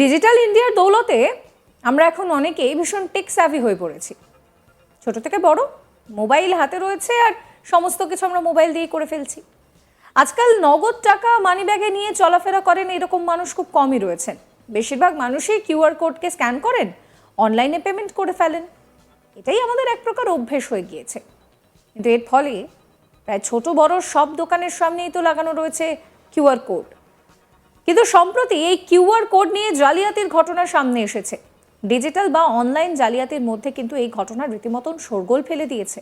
Digital ইন্ডিয়ার দৌলতে আমরা এখন অনেকেই ভীষণ টেক স্যাভি হয়ে পড়েছি। ছোট থেকে বড় মোবাইল হাতে রয়েছে আর সমস্ত কিছু আমরা মোবাইল দিয়ে করে ফেলছি। আজকাল নগদ টাকা মানি ব্যাগে নিয়ে চলাফেরা করেন এরকম মানুষ খুব কমই রয়েছেন। বেশিরভাগ মানুষই কিউআর কোডকে স্ক্যান করেন অনলাইনে পেমেন্ট করে ফেলেন। এটাই আমাদের এক প্রকার অভ্যেস হয়ে গিয়েছে। কিন্তু এর ফলে প্রায় ছোট বড় সব দোকানের সামনেই তো লাগানো রয়েছে কিউআর কোড কিন্তু সম্প্রতি এই কিউআর কোড নিয়ে জালিয়াতির ঘটনা সামনে এসেছে। ডিজিটাল বা অনলাইন জালিয়াতির মধ্যে কিন্তু এই ঘটনা রীতিমতন শোরগোল ফেলে দিয়েছে।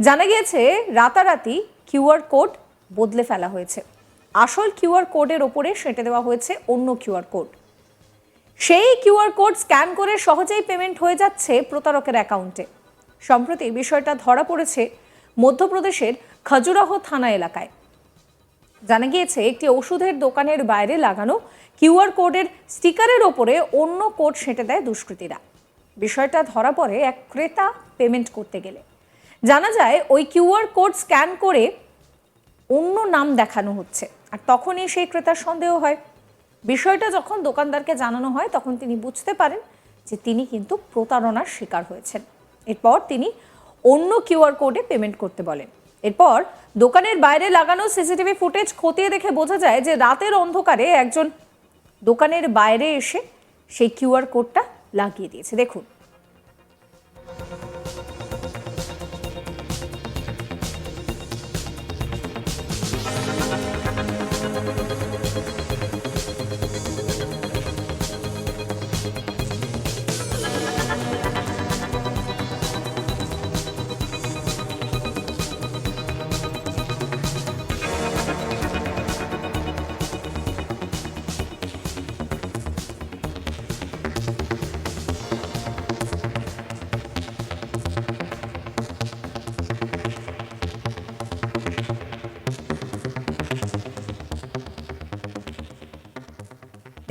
জানা গিয়েছে, রাতারাতি কিউআর কোড বদলে ফেলা হয়েছে। আসল কিউআর কোডের ওপরে সেঁটে দেওয়া হয়েছে অন্য কিউআর কোড। সেই কিউআর কোড স্ক্যান করে সহজেই পেমেন্ট হয়ে যাচ্ছে প্রতারকের অ্যাকাউন্টে। সম্প্রতি বিষয়টা ধরা পড়েছে মধ্যপ্রদেশের খাজুরাহ থানা এলাকায়। জানা গিয়েছে, একটি ওষুধের দোকানের বাইরে লাগানো কিউআর কোডের স্টিকারের ওপরে অন্য কোড সেঁটে দেয় দুষ্কৃতীরা। বিষয়টা ধরা পড়ে এক ক্রেতা পেমেন্ট করতে গেলে। জানা যায়, ওই কিউআর কোড স্ক্যান করে অন্য নাম দেখানো হচ্ছে, আর তখনই সেই ক্রেতার সন্দেহ হয়। বিষয়টা যখন দোকানদারকে জানানো হয়, তখন তিনি বুঝতে পারেন যে তিনি কিন্তু প্রতারণার শিকার হয়েছেন। এরপর তিনি অন্য কিউআর কোডে পেমেন্ট করতে বলেন। এরপর দোকানের বাইরে লাগানো সিসিটিভি ফুটেজ খতিয়ে দেখে বোঝা যায় যে রাতের অন্ধকারে একজন দোকানের বাইরে এসে সেই কিউআর কোডটা লাগিয়ে দিয়েছে। দেখুন।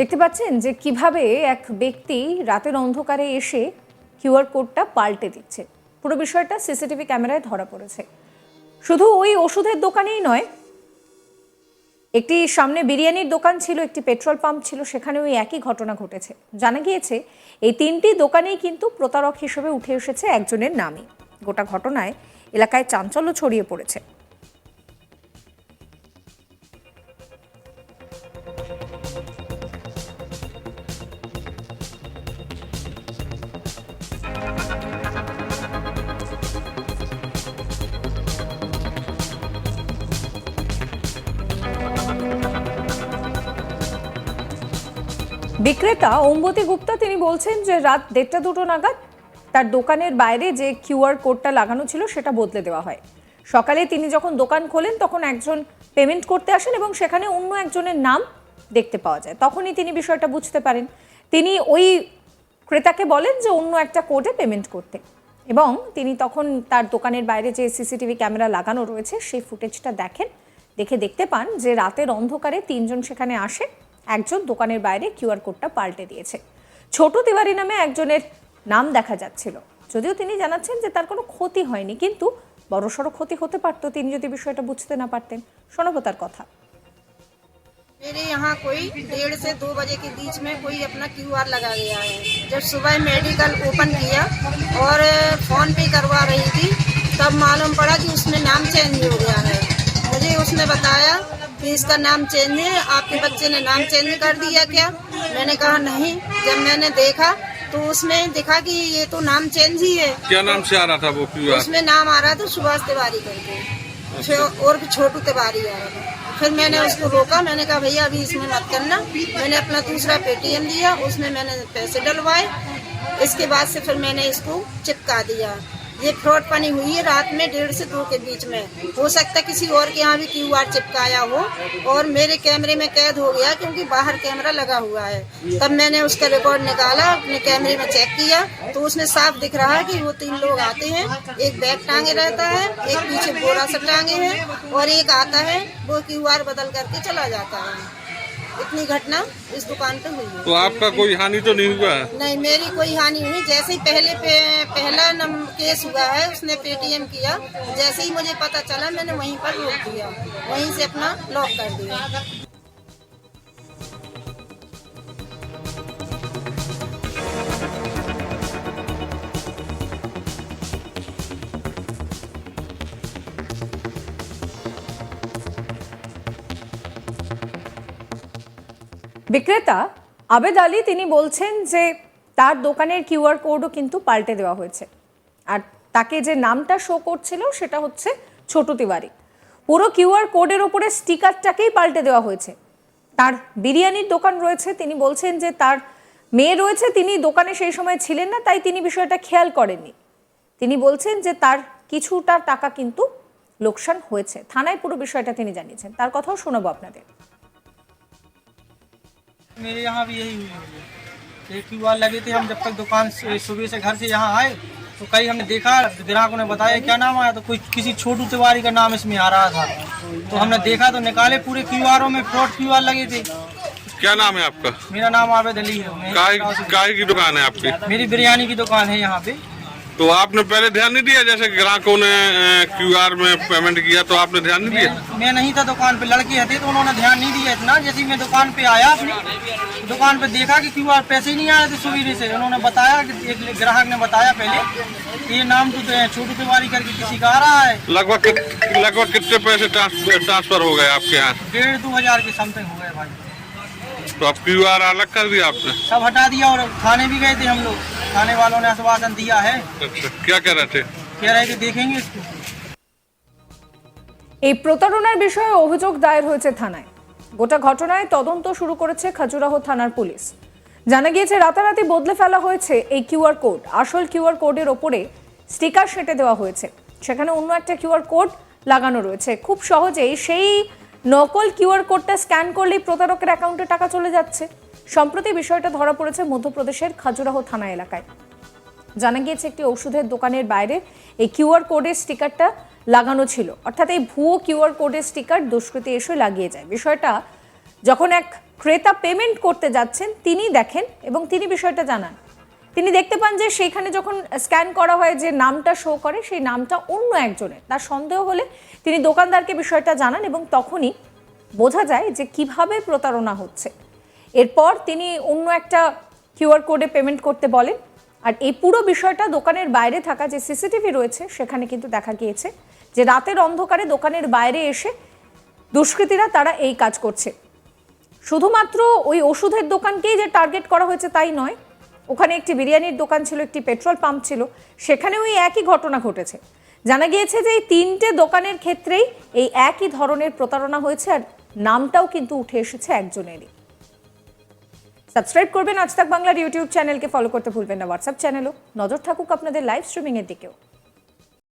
দেখতে পাচ্ছেন যে কীভাবে এক ব্যক্তি রাতের অন্ধকারে এসে কিউআর কোডটা পাল্টে দিচ্ছে। পুরো বিষয়টা সিসিটিভি ক্যামেরায় ধরা পড়েছে। শুধু ওই ওষুধের দোকানেই নয়, একটি সামনে বিরিয়ানির দোকান ছিল, একটি পেট্রোল পাম্প ছিল সেখানে ওই একই ঘটনা ঘটেছে। জানা গিয়েছে, এই তিনটি দোকানেই কিন্তু প্রতারক হিসেবে উঠে এসেছে একজনের নামে গোটা ঘটনায় এলাকায় চাঞ্চল্য ছড়িয়ে পড়েছে। বিক্রেতা অম্বতি গুপ্তা, তিনি বলছেন যে রাত দেড়টা দুটো নাগাদ তার দোকানের বাইরে যে কিউআর কোডটা লাগানো ছিল সেটা বদলে দেওয়া হয়। সকালে তিনি যখন দোকান খোলেন, তখন একজন পেমেন্ট করতে আসেন এবং সেখানে অন্য একজনের নাম দেখতে পাওয়া যায়। তখনই তিনি বিষয়টা বুঝতে পারেন। তিনি ওই ক্রেতাকে বলেন যে অন্য একটা কোডে পেমেন্ট করতে। এবং তিনি তখন তার দোকানের বাইরে যে সিসিটিভি ক্যামেরা লাগানো রয়েছে, সেই ফুটেজটা দেখেন। দেখে দেখতে পান যে রাতের অন্ধকারে তিনজন সেখানে আসে একজন দোকানের বাইরে কিউআর কোডটা পাল্টে দিয়েছে ছোট তিওয়ারি নামে একজনের নাম দেখা যাচ্ছিল যদিও তিনি জানাচ্ছেন যে তার কোনো ক্ষতি হয়নি কিন্তু বড়সড় ক্ষতি হতে পারতো তিনি যদি বিষয়টা বুঝতে না পারতেন শোনাবো তার কথা मेरे यहाँ कोई डेढ़ से दो बजे के बीच में कोई अपना क्यू आर लगा गया है जब सुबह मेडिकल ओपन किया और फोन पे करवा रही थी तब मालूम पड़ा कि उसमें नाम चेंज हो गया है मुझे उसने बताया कि इसका नाम चेंज है आपके बच्चे ने नाम चेंज कर दिया क्या? मैंने कहा नहीं। जब मैंने देखा तो उसमें देखा कि ये तो नाम चेंज ही है। क्या नाम से आ रहा था वो क्यू उसमें नाम आ रहा था सुभाष तिवारी करके। और भी छोटू तिवारी आ रहा था। फिर मैंने उसको रोका मैंने कहा भैया अभी इसमें मत करना। मैंने अपना दूसरा पेटीएम लिया उसमें मैंने पैसे डलवाए। इसके बाद से फिर मैंने इसको चिपका दिया। ये फ्रॉड पनी हुई है रात में डेढ़ से दो के बीच में। हो सकता है किसी और के यहाँ भी क्यू आर चिपकाया हो और मेरे कैमरे में कैद हो गया क्योंकि बाहर कैमरा लगा हुआ है। तब मैंने उसका रिकॉर्ड निकाला, अपने कैमरे में चेक किया तो उसमें साफ़ दिख रहा है कि वो तीन लोग आते हैं। एक बैग टांगे रहता है, एक पीछे बोरा सब टांगे हैं और एक आता है, वो क्यू आर बदल करके चला जाता है। इतनी घटना इस दुकान पे हुई है। तो आपका कोई हानि तो नहीं हुआ है? नहीं मेरी कोई हानि नहीं। जैसे ही पहले पे, पहला नम केस हुआ है उसने पेटीएम किया जैसे ही मुझे पता चला मैंने वहीं पर रोक दिया। वहीं से अपना लॉक कर दिया। বিক্রেতা আবেদ আলী, তিনি বলছেন যে তার দোকানের কিউআর কোডও কিন্তু পাল্টে দেওয়া হয়েছে। আর তাকে যে নামটা শো করছিল সেটা হচ্ছে ছোটু তিওয়ারি। পুরো কিউআর কোডের ওপরে স্টিকারটাকেই পাল্টে দেওয়া হয়েছে। তার বিরিয়ানির দোকান রয়েছে, তিনি বলছেন যে তার মেয়ে রয়েছে, তিনি দোকানে সেই সময় ছিলেন না, তাই তিনি বিষয়টা খেয়াল করেননি। তিনি বলছেন যে তার কিছুটা টাকা কিন্তু লোকসান হয়েছে। থানায় পুরো বিষয়টা তিনি জানিয়েছেন। তার কথাও শোনাবো আপনাদের। मेरे यहाँ भी यही हुई है। ये क्यू आर लगे थे हम जब तक दुकान सुबह से घर से यहाँ आए तो कई हमने देखा ग्राहकों ने बताया क्या नाम आया? तो कोई किसी छोटू तिवारी का नाम इसमें आ रहा था। तो हमने देखा तो निकाले पूरे क्यू आरों में फ्रॉड क्यू आर लगे थे। क्या नाम है आपका? मेरा नाम आवेद अली है। काय की दुकान है आपकी? मेरी बिरयानी की दुकान है यहाँ पे। तो आपने पहले ध्यान नहीं दिया? जैसे ग्राहकों ने क्यूआर में पेमेंट किया तो आपने ध्यान नहीं दिया? मैं, मैं नहीं था दुकान पे लड़की हथे तो उन्होंने ध्यान नहीं दिया इतना। जैसे मैं दुकान पे आया अपनी दुकान पे देखा कि क्यू आर पैसे ही नहीं आए थे सुबह से। उन्होंने बताया कि एक ग्राहक ने बताया पहले कि ये नाम तो छोटू तिवारी करके किसी का आ रहा है। लगभग लगभग कितने पैसे ट्रांसफ़र ट्रांसफ़र हो गए आपके यहाँ? डेढ़ दो हज़ार के समथिंग हो गए भाई। तो अब क्यूआर अलग कर दिया आपने सब हटा दिया और थाने भी गए थे हम लोग थाने वालों ने आश्वासन दिया है अच्छा क्या कह रहे थे कह रहे कि देखेंगे इसको এই প্রতারণার বিষয়ে অভিযোগ দায়ের হয়েছে থানায় গোটা ঘটনায় তদন্ত শুরু করেছে খাজুরাহো থানার পুলিশ জানা গিয়েছে রাতারাতি বদলে ফেলা হয়েছে এই কিউআর কোড আসল কিউআর কোডের ওপরে স্টিকার সেটে দেওয়া হয়েছে সেখানে অন্য একটা কিউআর কোড লাগানো রয়েছে খুব সহজেই সেই নকল কিউআর কোডটা স্ক্যান করলেই প্রতারকের অ্যাকাউন্টে টাকা চলে যাচ্ছে। সম্প্রতি বিষয়টা ধরা পড়েছে মধ্যপ্রদেশের খাজুরাহো থানা এলাকায়। জানা গিয়েছে, একটি ওষুধের দোকানের বাইরে এই কিউআর কোডের স্টিকারটা লাগানো ছিল। অর্থাৎ এই ভুয়ো কিউআর কোডের স্টিকার দুষ্কৃতী এসে লাগিয়ে যায়। বিষয়টা যখন এক ক্রেতা পেমেন্ট করতে যাচ্ছেন তিনি দেখেন এবং তিনি বিষয়টা জানান। তিনি দেখতে পান যে সেইখানে যখন স্ক্যান করা হয় যে নামটা শো করে, সেই নামটা অন্য একজনের। তার সন্দেহ হলে তিনি দোকানদারকে বিষয়টা জানান এবং তখনই বোঝা যায় যে কীভাবে প্রতারণা হচ্ছে। এরপর তিনি অন্য একটা কিউআর কোডে পেমেন্ট করতে বলেন। আর এই পুরো বিষয়টা দোকানের বাইরে থাকা যে সিসিটিভি রয়েছে, সেখানে কিন্তু দেখা গিয়েছে যে রাতের অন্ধকারে দোকানের বাইরে এসে দুষ্কৃতীরা তারা এই কাজ করছে। শুধুমাত্র ওই ওষুধের দোকানকেই যে টার্গেট করা হয়েছে তাই নয় ওখানে একটি বিরিয়ানির দোকান ছিল, একটি পেট্রোল পাম্প ছিল, সেখানেও এই একই ঘটনা ঘটেছে। জানা গিয়েছে যে এই তিনটে দোকানের ক্ষেত্রেই এই একই ধরনের প্রতারণা হয়েছে আর নামটাও কিন্তু উঠে এসেছে একজনেরই। সাবস্ক্রাইব করবেন আজ তাক বাংলার ইউটিউব চ্যানেলকে ফলো করতে ভুলবেন না। হোয়াটসঅ্যাপ চ্যানেলও নজর থাকুক আপনাদের লাইভ স্ট্রিমিংয়ের দিকেও।